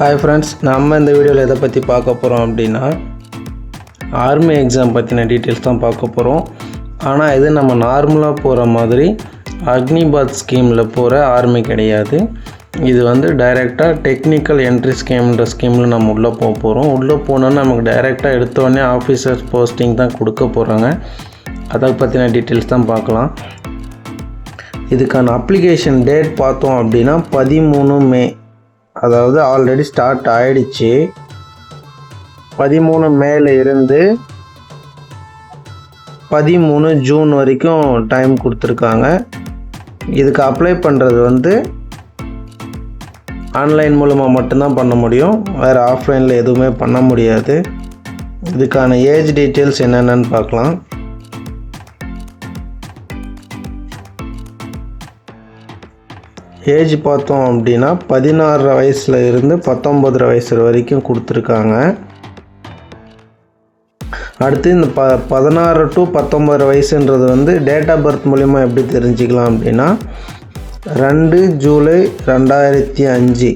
Hi friends நம்ம இந்த வீடியோவில் எதை பற்றி பார்க்க போகிறோம் அப்படின்னா ஆர்மி எக்ஸாம் பற்றின டீட்டெயில்ஸ் தான் பார்க்க போகிறோம் ஆனால் இது நம்ம நார்மலாக போகிற மாதிரி அக்னிபாத் ஸ்கீமில் போகிற ஆர்மி கிடையாது. இது வந்து டைரெக்டாக டெக்னிக்கல் என்ட்ரி ஸ்கீம்ன்ற ஸ்கீமில் நம்ம உள்ளே போக போகிறோம் உள்ளே போனோன்னா நமக்கு டைரெக்டாக எடுத்தோடனே ஆஃபீஸர்ஸ் போஸ்டிங் தான் கொடுக்க போகிறாங்க அதை பற்றின டீட்டெயில்ஸ் தான் பார்க்கலாம். இதுக்கான அப்ளிகேஷன் டேட் பார்த்தோம் அப்படின்னா பதிமூணு மே. அதாவது ஆல்ரெடி ஸ்டார்ட் ஆயிடுச்சு. பதிமூணு மேலே இருந்து பதிமூணு ஜூன் வரைக்கும் டைம் கொடுத்துருக்காங்க. இதுக்கு அப்ளை பண்ணுறது வந்து ஆன்லைன் மூலமாக மட்டும்தான் பண்ண முடியும். வேறு ஆஃப்லைனில் எதுவுமே பண்ண முடியாது. இதுக்கான ஏஜ் டீட்டெயில்ஸ் என்னென்னு பார்க்கலாம். ஏஜ் பார்த்தோம் அப்படின்னா பதினாறு வயசில் இருந்து பத்தொம்பது வயசு வரைக்கும் கொடுத்துருக்காங்க. அடுத்து இந்த ப பதினாறு டு பத்தொம்பது வயசுன்றது வந்து டேட் ஆஃப் பர்த் மூலிமா எப்படி தெரிஞ்சுக்கலாம் அப்படின்னா ரெண்டு ஜூலை ரெண்டாயிரத்தி அஞ்சு.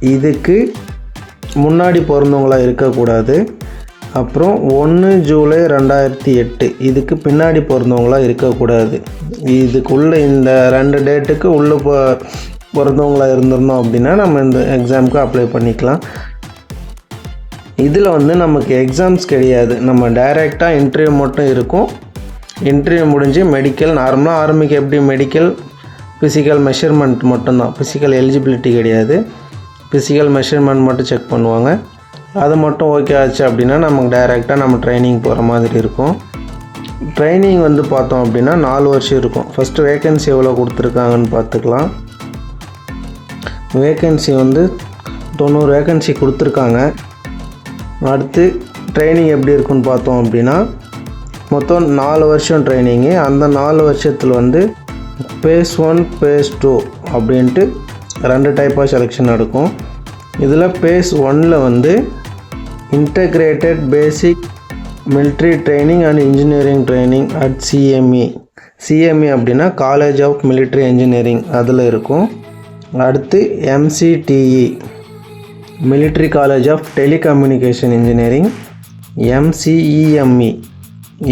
இதுக்கு முன்னாடி பிறந்தவங்களாக இருக்கக்கூடாது. அப்புறம் ஒன்று ஜூலை ரெண்டாயிரத்தி எட்டு. இதுக்கு பின்னாடி பிறந்தவங்களாக இருக்கக்கூடாது. இதுக்குள்ளே இந்த ரெண்டு டேட்டுக்கு உள்ளே போ பிறந்தவங்களாக இருந்திருந்தோம் அப்படின்னா நம்ம இந்த எக்ஸாமுக்கு அப்ளை பண்ணிக்கலாம். இதில் வந்து நமக்கு எக்ஸாம்ஸ் கிடையாது. நம்ம டைரெக்டாக இன்டர்வியூ மட்டும் இருக்கும். இன்டர்வியூ முடிஞ்சு மெடிக்கல் நார்மலாக ஆரம்பிக்க எப்படி மெடிக்கல் ஃபிசிக்கல் மெஷர்மெண்ட் மட்டும்தான். ஃபிசிக்கல் எலிஜிபிலிட்டி கிடையாது. ஃபிசிக்கல் மெஷர்மெண்ட் மட்டும் செக் பண்ணுவாங்க. அது மட்டும் ஓகே ஆச்சு அப்படின்னா நமக்கு டைரெக்டாக நம்ம ட்ரைனிங் போகிற மாதிரி இருக்கும். ட்ரைனிங் வந்து பார்த்தோம் அப்படின்னா நாலு வருஷம் இருக்கும். ஃபஸ்ட்டு வேக்கன்சி எவ்வளோ கொடுத்துருக்காங்கன்னு பார்த்துக்கலாம். வேக்கன்சி வந்து தொண்ணூறு வேக்கன்சி கொடுத்துருக்காங்க. அடுத்து ட்ரைனிங் எப்படி இருக்குன்னு பார்த்தோம் அப்படின்னா மொத்தம் நாலு வருஷம் ட்ரைனிங்கு அந்த நாலு வருஷத்தில் வந்து பேஸ் ஒன் பேஸ் டூ அப்படின்ட்டு ரெண்டு டைப்பாக செலெக்ஷன் நடக்கும். இதில் பேஸ் ஒன்னில் வந்து integrated basic military training and engineering training at CME CME அப்படின்னா காலேஜ் ஆஃப் மிலிட்ரி இன்ஜினியரிங் அதில் இருக்கும். அடுத்து MCTE military college of telecommunication engineering MCEME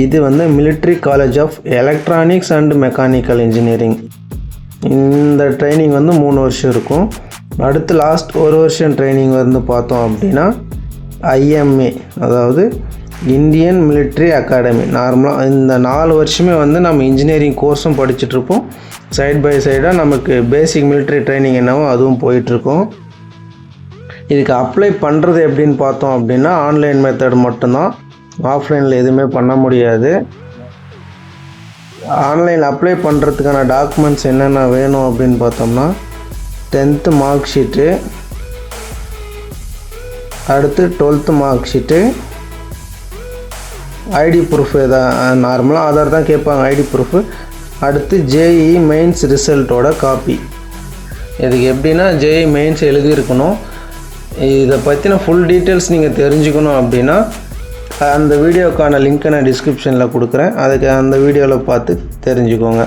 இது வந்து military college of electronics and mechanical engineering இந்த ட்ரைனிங் வந்து மூணு வருஷம் இருக்கும். அடுத்து லாஸ்ட் ஒரு வருஷம் ட்ரைனிங் வந்து பார்த்தோம் அப்படின்னா ஐஎம்ஏ அதாவது இந்தியன் மிலிட்ரி அகாடமி. நார்மலாக இந்த நாலு வருஷமே வந்து நம்ம இன்ஜினியரிங் கோர்ஸும் படிச்சுட்ருப்போம். சைட் பை சைடாக நமக்கு பேசிக் மிலிட்ரி ட்ரைனிங் என்னவோ அதுவும் போயிட்டுருக்கோம் இதுக்கு அப்ளை பண்ணுறது எப்படின்னு பார்த்தோம் அப்படின்னா ஆன்லைன் மெத்தட் மட்டும்தான். ஆஃப்லைனில் எதுவுமே பண்ண முடியாது. ஆன்லைன் அப்ளை பண்ணுறதுக்கான டாக்குமெண்ட்ஸ் என்னென்ன வேணும் அப்படின்னு பார்த்தோம்னா டென்த்து மார்க் ஷீட்டு அடுத்து twelfth mark sheet ID proof எதாவது நார்மலாக ஆதார் தான் கேட்பாங்க ஐடி ப்ரூஃபு அடுத்து ஜேஇ மெயின்ஸ் ரிசல்ட்டோட காப்பி இதுக்கு எப்படின்னா ஜேஇ மெயின்ஸ் எழுதியிருக்கணும். இதை பற்றின ஃபுல் டீட்டெயில்ஸ் நீங்கள் தெரிஞ்சுக்கணும் அப்படின்னா அந்த வீடியோக்கான லிங்க்கை நான் டிஸ்கிரிப்ஷனில் கொடுக்குறேன். அதுக்கு அந்த வீடியோவில் பார்த்து தெரிஞ்சுக்கோங்க.